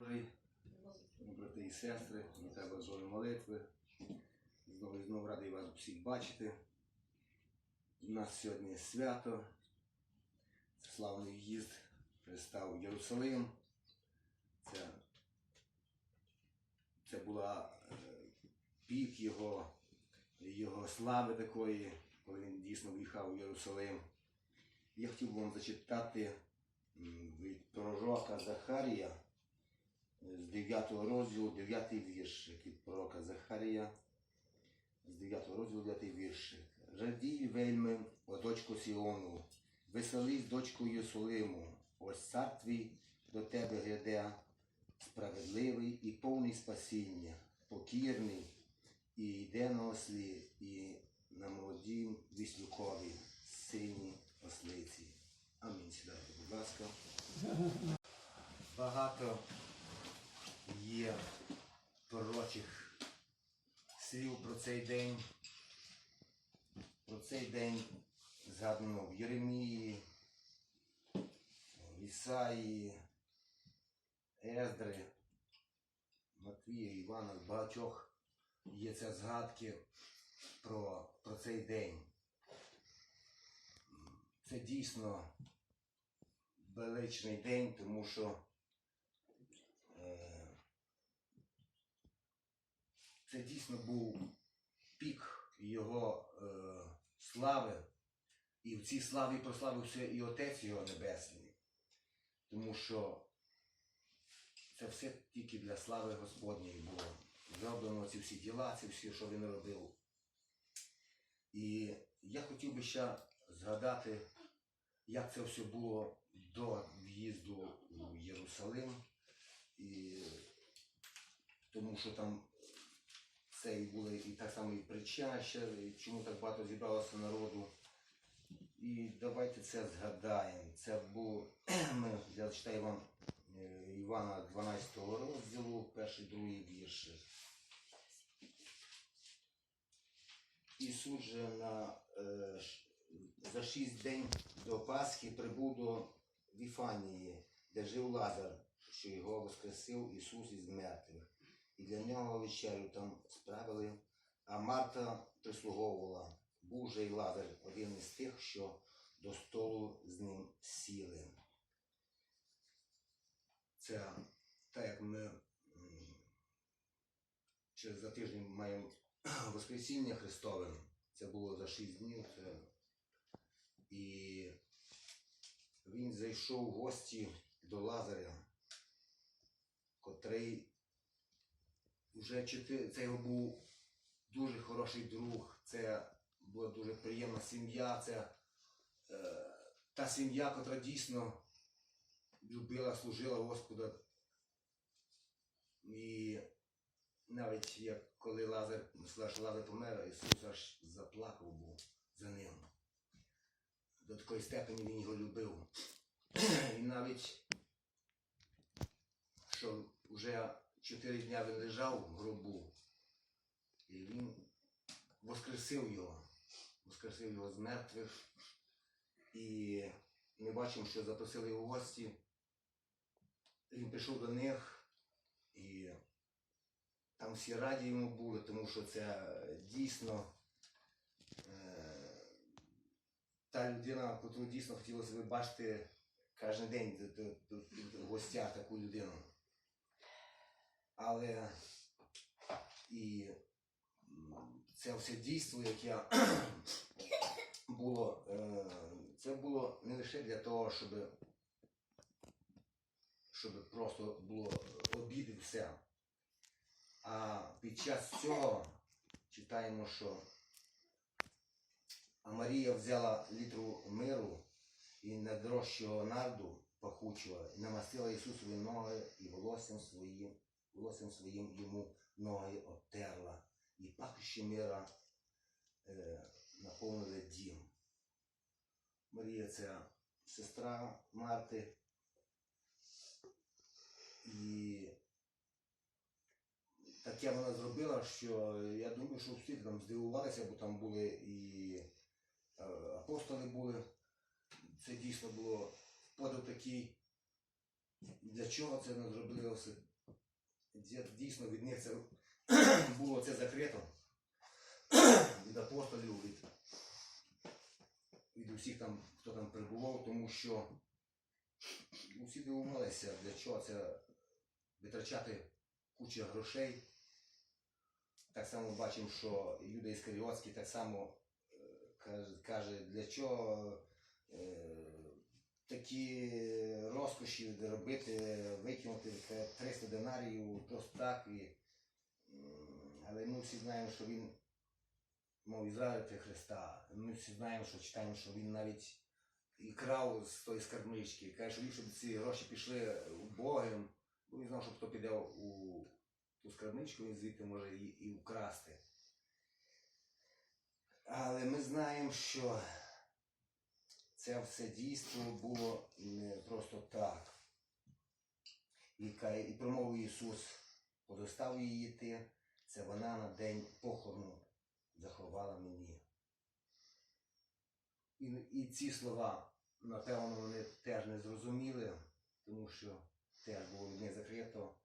Брати і сестри, на тебе бажаю молитви. Знову і знову радий вас всіх бачити. У нас сьогодні свято. Це славний в'їзд Христа в Єрусалим. Це, це була е, пік його, його слави такої, коли він дійсно в'їхав у Єрусалим. Я хотів би вам зачитати від пророка Захарія з 9 розділу, 9 вірш від пророка Захарія, з 9 розділу, 9 вірш. Радій вельми, о дочко Сіону, веселись, дочко Єрусалиму, ось цар твій до тебе гряде, справедливий і повний спасіння, покірний, і йде на ослі, і на молодім віслюкові, синій ослиці. Амінь. Сідайте, будь ласка. Багато є пророчих слів про цей день. Про цей день згадано в Єремії, в Ісаї, Ездри, Матвія, Івана, в багатьох є це згадки про, про цей день. Це дійсно величний день, тому що е, це дійсно був пік його е, слави, і в цій славі прославився і Отець його Небесний, тому що це все тільки для слави Господньої було. Зроблено ці всі діла, ці всі, що він робив. І я хотів би ще згадати, як це все було до в'їзду у Єрусалим. І тому що там це і були і так само і причаща, і чому так багато зібралося народу. І давайте це згадаємо. Це ми, я читаю вам е, Івана 12 розділу, перший, другий вірші. Ісус же на, е, за шість день до Пасхи прибув до Віфанії, де жив Лазар, що його воскресив Ісус із мертвих. І для нього вечерю там справили, а Марта прислуговувала. Був же Лазар, один із тих, що до столу з ним сіли. Це так як ми через за тиждень маємо Воскресіння Христове. Це було за шість днів. Це... І він зайшов в гості до Лазаря, котрий вже чотири, це його був дуже хороший друг, це була дуже приємна сім'я, це е, та сім'я, котра дійсно любила, служила Господа. І навіть як коли Лазар, сказав, Лазар помер, Ісус аж заплакав був за ним. До такої степені він його любив. І навіть, що вже чотири дня він лежав в гробу, і він воскресив його, воскресив його з мертвих. І ми бачимо, що запросили його гості. Він прийшов до них і там всі раді йому були, тому що це дійсно е, та людина, яку дійсно хотілося б бачити кожен день до, до, до, до гостя таку людину. Але і це все дійство, яке було, е, це було не лише для того, щоб, щоб просто було обід і все. А під час цього читаємо, що Марія взяла літру миру і найдорожчого нарду пахучого, і намастила Ісусові ноги і волоссям своїм, волоссям своїм йому ноги обтерла. І пахощі мира е, наповнили дім. Марія це сестра Марти. І таке вона зробила, що я думаю, що всі там здивувалися, бо там були і е, апостоли були. Це дійсно було подив такий. Для чого це не зробилося дійсно від них це було це закрито. Від апостолів, від, від усіх там, хто там перебував, тому що усі дивувалися, для чого це витрачати кучу грошей. Так само бачимо, що Юда Іскаріотський так само е, каже, каже, для чого е, такі розкоші робити, викинути 300 динарів просто так. І, але ми всі знаємо, що він мов Ізраїль при Христа. Ми всі знаємо, що читаємо, що він навіть і крав з тої скарбнички. Каже, що ліпше б ці гроші пішли у Богом, бо він знав, що хто піде у ту скарбничку, він звідти може і, і вкрасти. Але ми знаємо, що це все дійство було не просто так. І, промовив Ісус, подостав її ти, це вона на день похорону заховала мені. І, і ці слова, напевно, вони теж не зрозуміли, тому що теж було них закрито.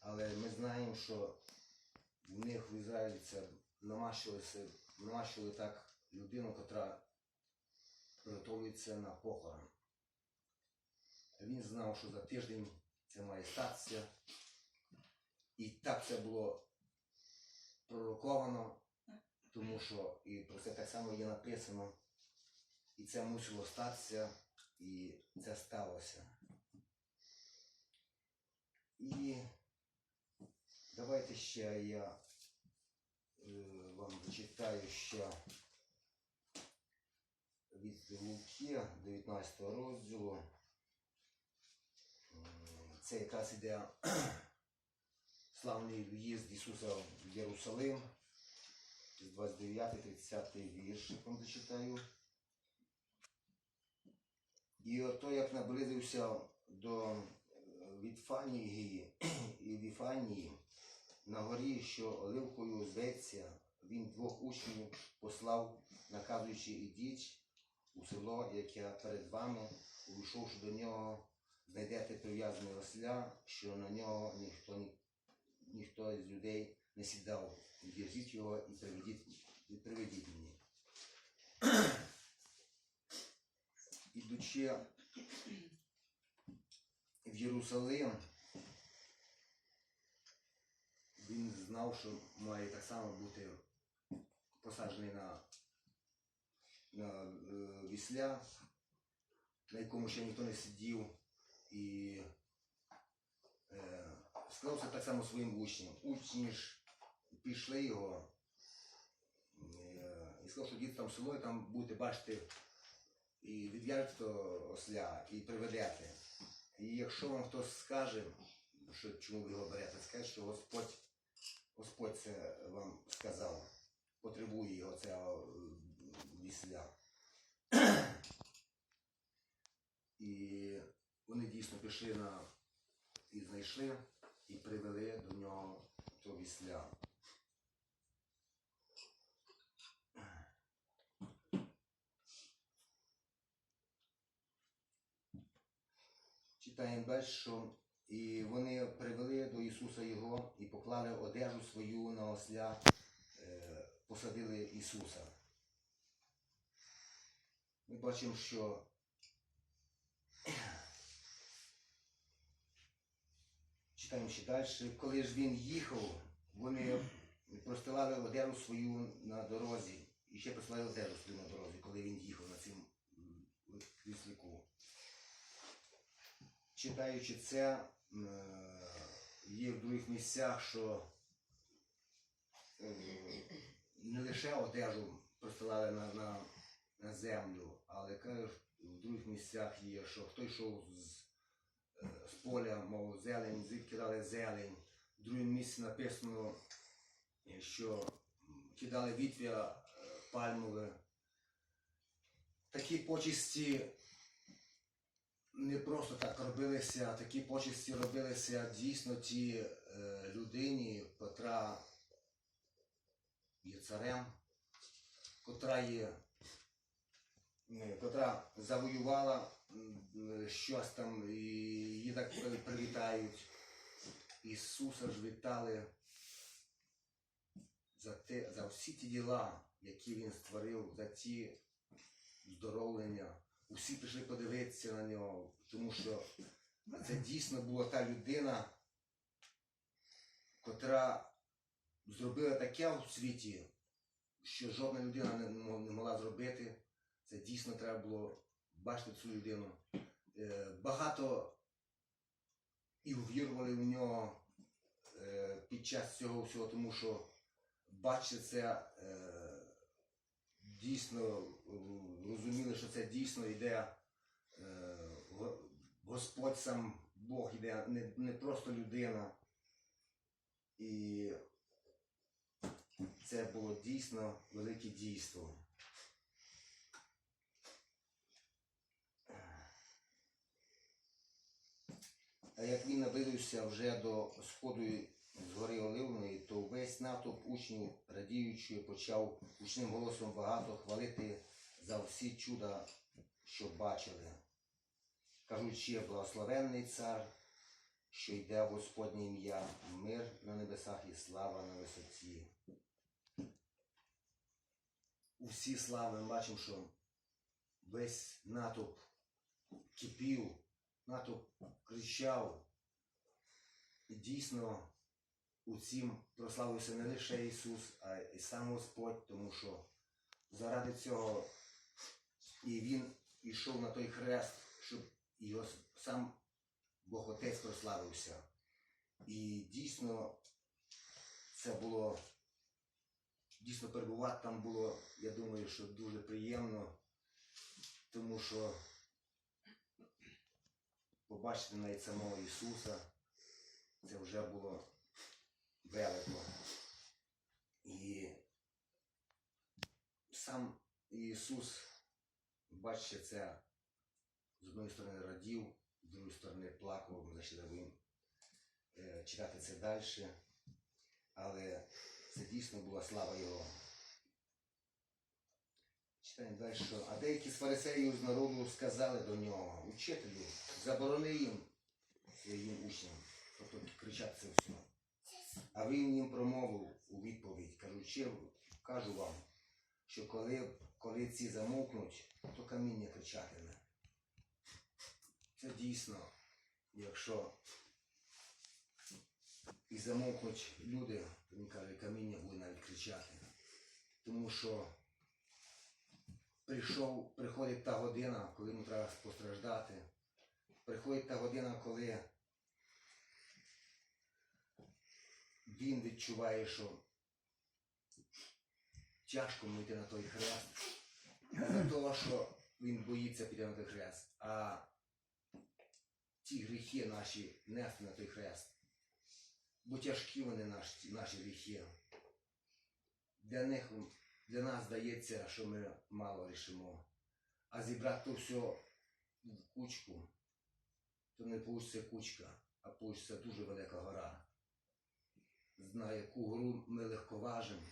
Але ми знаємо, що в них в Ізраїлі намащувалося, так людину, котра приготовується на похорон. Він знав, що за тиждень це має статися. І так це було пророковано, тому що і про це так само є написано. І це мусило статися, і це сталося. І давайте ще я е, вам зачитаю ще від Луки 19 розділу. Це якраз іде славний в'їзд Ісуса в Єрусалим. З 29-30 вірш, я вам зачитаю. І ото як наблизився до е, Вітфанії і Віфанії, на горі, що оливкою зветься, він двох учнів послав, наказуючи ідіть у село, яке перед вами, увійшовши до нього, знайдете прив'язане осля, що на нього ніхто, ні- ніхто з людей не сідав. В'яжіть його і приведіть, і приведіть мені. Ідучи в Єрусалим, він знав, що має так само бути посаджений на, вісля, на якому ще ніхто не сидів, і е, сказав це так само своїм учням. Учні ж пішли його е, і сказав, що дід там село, і там будете бачити і відв'яжете осля, і приведете. І якщо вам хтось скаже, що чому ви його берете, скажіть, що Господь, Господь це вам сказав, потребує його цього е, вісля. І вони дійсно пішли на і знайшли, і привели до нього то вісля. Читаємо далі, що і вони привели до Ісуса Його і поклали одежу свою на осля, е, посадили Ісуса. Ми бачимо, що читаємо ще далі. Коли ж він їхав, вони простилали одежу свою на дорозі. І ще прислали одежу свою на дорозі, коли він їхав на цим м, вісліку. Читаючи це, е, є в других місцях, що е, не лише одежу простилали на, на, на землю, але в других місцях є, що хто йшов з, з поля, мов зелень, звідки дали зелень. В другому місці написано, що кидали вітря е, пальмове. Такі почесті не просто так робилися, такі почесті робилися дійсно ті е, людині, котра є царем, котра є, котра завоювала щось там її так привітають. Ісуса ж вітали за, те, за всі ті діла, які Він створив, за ті здоровлення. Усі прийшли подивитися на нього, тому що це дійсно була та людина, котра зробила таке в світі, що жодна людина не могла зробити. Це дійсно треба було бачити цю людину. Е, багато і увірували в нього е, під час цього всього, тому що бачити це е, дійсно розуміли, що це дійсно йде Господь сам Бог йде, не, не просто людина. І це було дійсно велике дійство. А як він наблизився вже до сходу з гори Оливної, то весь натовп учнів, радіючи, почав гучним голосом багато хвалити за всі чуда, що бачили. Кажучи, благословенний цар, що йде в Господнє ім'я, мир на небесах і слава на висоті. У всі слави ми бачимо, що весь натовп кипів, натовп кричав. І дійсно у цім прославився не лише Ісус, а й сам Господь, тому що заради цього і Він йшов на той хрест, щоб його сам Бог Отець прославився. І дійсно це було дійсно перебувати там було, я думаю, що дуже приємно, тому що побачити навіть самого Ісуса, це вже було велико. І сам Ісус, бачите, це з одної сторони радів, з другої сторони плакав, ми він е, читати це далі. Але це дійсно була слава Його. Читаємо далі, а деякі з фарисеїв з народу сказали до нього, учителю, заборони їм своїм учням, тобто кричати це все. А він їм промовив у відповідь, кажучи, кажу вам, що коли, коли ці замовкнуть, то каміння кричатиме. Це дійсно, якщо і замовкнуть люди, то він каже, каміння буде навіть кричати. Тому що прийшов, приходить та година, коли йому треба постраждати. Приходить та година, коли він відчуває, що тяжко йому йти на той хрест. Не того, що він боїться піти на той хрест, а ті гріхи наші нести на той хрест. Бо тяжкі вони наші, наші гріхи. Для них, для нас здається, що ми мало рішимо. А зібрати то все в кучку, то не вийде кучка, а вийде дуже велика гора. На яку гору ми легко важимо.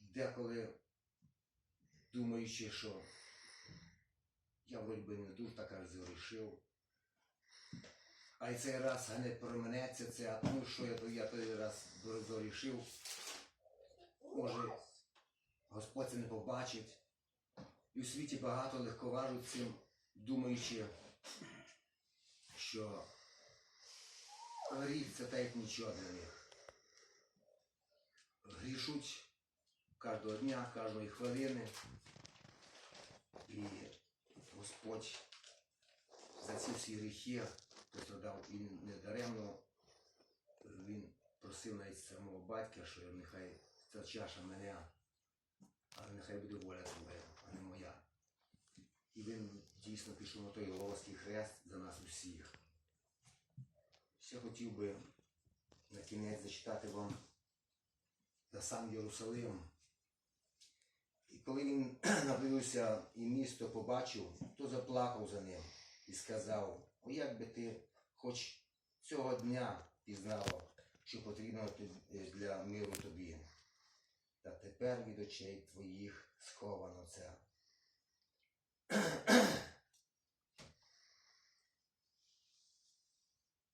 Деколи думаючи, що я вроді би не дуже так аж згрішив. А й цей раз не променеться це, а тому що я, то- я той раз зорішив. Може, Господь це не побачить. І у світі багато легковажуть цим, думаючи, що гріх це так як нічого для них. Грішуть кожного дня, кожної хвилини. І Господь за ці всі гріхи пострадав і не даремно він просив навіть самого батька, що нехай ця чаша мене, але нехай буде воля твоя, а не моя. І він дійсно пішов на той Голгофський хрест за нас усіх. Ще хотів би на кінець зачитати вам за сам Єрусалим. І коли він наблизився і місто побачив, то заплакав за ним і сказав, о як би ти хоч цього дня пізнала, що потрібно для миру тобі. Та тепер від очей твоїх сховано це.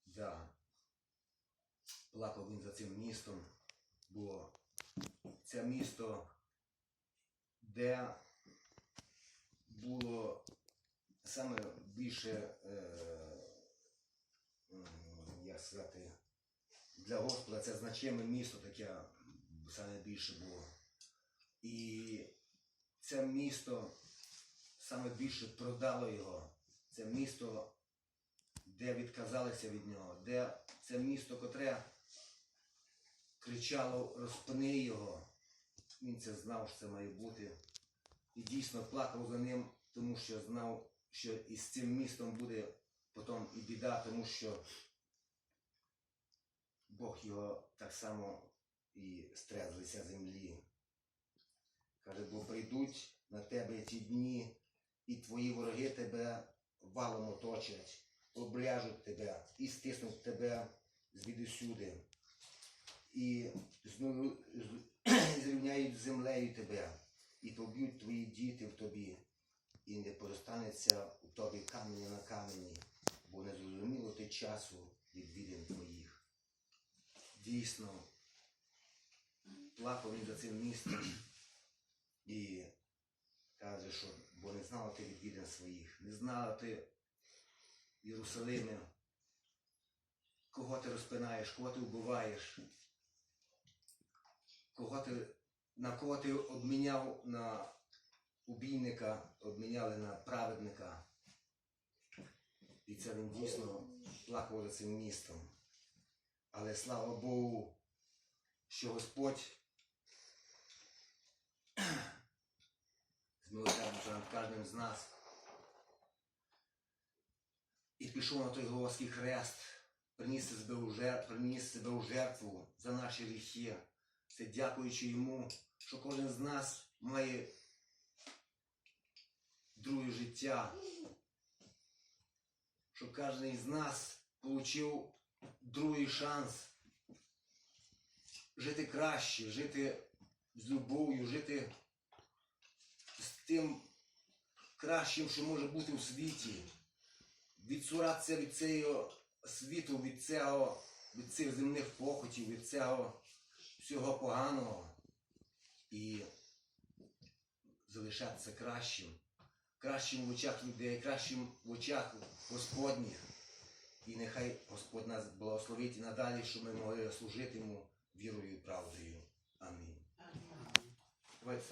да. плакав він за цим містом, бо це місто, де було саме більше, е, як сказати, для Господа це значиме місто таке саме більше було. І це місто саме більше продало його. Це місто, де відказалися від нього, де це місто, котре кричало розпини його. Він це знав, що це має бути. І дійсно плакав за ним, тому що знав, що із цим містом буде потім і біда, тому що Бог його так само і лиця землі. Каже, бо прийдуть на тебе ті дні, і твої вороги тебе валом оточать, обляжуть тебе і стиснуть тебе звідусюди. І зрівняють землею тебе, і поб'ють твої діти в тобі, і не позостанеться у тобі каменя на камені, бо не зрозуміло ти часу відвідин твоїх. Дійсно, плакав він за цим містом і каже, що бо не знала ти відвідин своїх, не знала ти Єрусалиме, кого ти розпинаєш, кого ти вбиваєш, кого ти, на кого ти обміняв на убійника, обміняли на праведника. І це він дійсно плакав за цим містом. Але слава Богу, що Господь змилосердився над кожним з нас і пішов на той Головський хрест, приніс себе у жертву, приніс себе у жертву за наші гріхи. Це дякуючи йому, що кожен з нас має друге життя, що кожен з нас отримав другий шанс жити краще, жити з любов'ю, жити з тим кращим, що може бути в світі. Відсуратися від цього світу, від цього, від цих земних похотів, від цього всього поганого і залишатися кращим, кращим в очах людей, кращим в очах Господніх. І нехай Господь нас благословить і надалі, щоб ми могли служити йому вірою і правдою. Амінь. Давайте